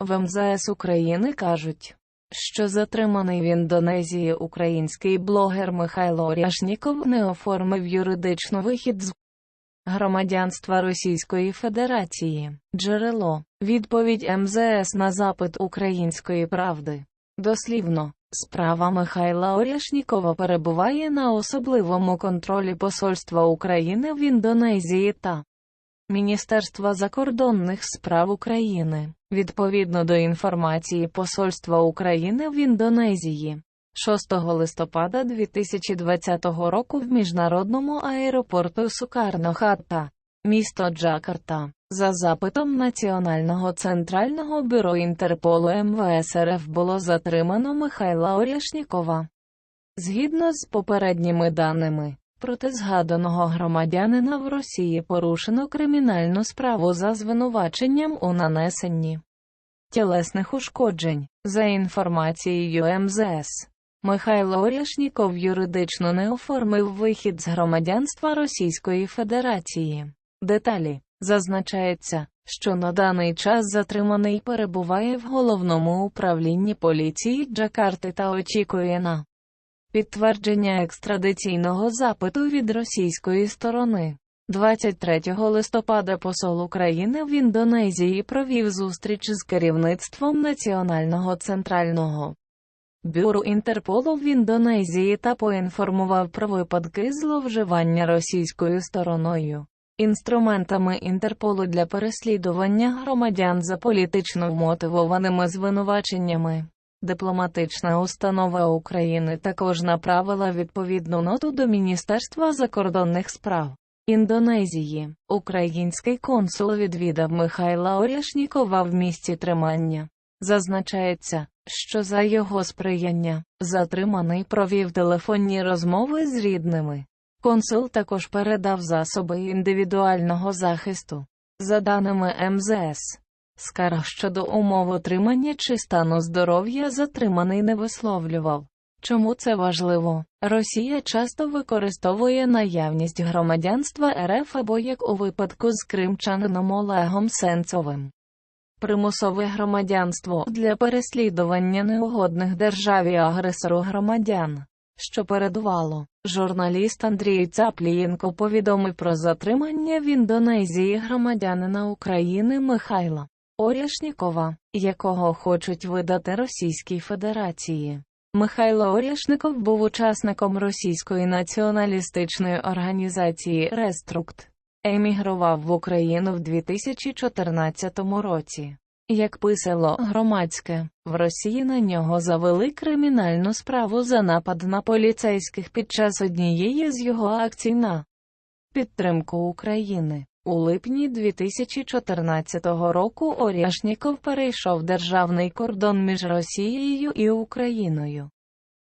В МЗС України кажуть, що затриманий в Індонезії український блогер Михайло Ряшніков не оформив юридичну вихід з громадянства Російської Федерації. Джерело. Відповідь МЗС на запит Української правди. Дослівно, справа Михайла Оряшнікова перебуває на особливому контролі Посольства України в Індонезії та Міністерства закордонних справ України, відповідно до інформації Посольства України в Індонезії. 6 листопада 2020 року в міжнародному аеропорту Сукарно-Хатта, місто Джакарта, за запитом Національного центрального бюро Інтерполу МВС РФ було затримано Михайла Оряшнікова. Згідно з попередніми даними, проти згаданого громадянина в Росії порушено кримінальну справу за звинуваченням у нанесенні тілесних ушкоджень, за інформацією МЗС. Михайло Оряшніков юридично не оформив вихід з громадянства Російської Федерації. Деталі зазначається, що на даний час затриманий перебуває в головному управлінні поліції Джакарти та очікує на підтвердження екстрадиційного запиту від російської сторони. 23 листопада посол України в Індонезії провів зустріч з керівництвом Національного центрального бюро Інтерполу в Індонезії та поінформував про випадки зловживання російською стороною. Інструментами Інтерполу для переслідування громадян за політично вмотивованими звинуваченнями. Дипломатична установа України також направила відповідну ноту до Міністерства закордонних справ Індонезії. Український консул відвідав Михайла Оряшнікова в місці тримання. Зазначається, що за його сприяння затриманий провів телефонні розмови з рідними. Консул також передав засоби індивідуального захисту. За даними МЗС, скарг щодо умов отримання чи стану здоров'я затриманий не висловлював. Чому це важливо? Росія часто використовує наявність громадянства РФ або як у випадку з кримчанином Олегом Сенцовим. Примусове громадянство для переслідування неугодних державі агресору громадян, що передувало. Журналіст Андрій Цаплієнко повідомив про затримання в Індонезії громадянина України Михайла Оряшнікова, якого хочуть видати Російській Федерації. Михайло Оряшников був учасником російської націоналістичної організації Реструкт, емігрував в Україну в 2014 році. Як писало громадське, в Росії на нього завели кримінальну справу за напад на поліцейських під час однієї з його акцій на підтримку України. У липні 2014 року Оряшніков перейшов державний кордон між Росією і Україною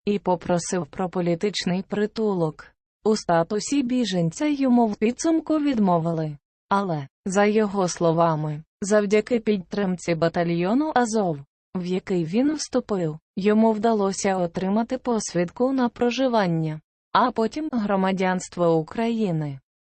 і попросив про політичний притулок. У статусі біженця йому в підсумку відмовили. Але, за його словами, завдяки підтримці батальйону Азов, в який він вступив, йому вдалося отримати посвідку на проживання, а потім громадянство України.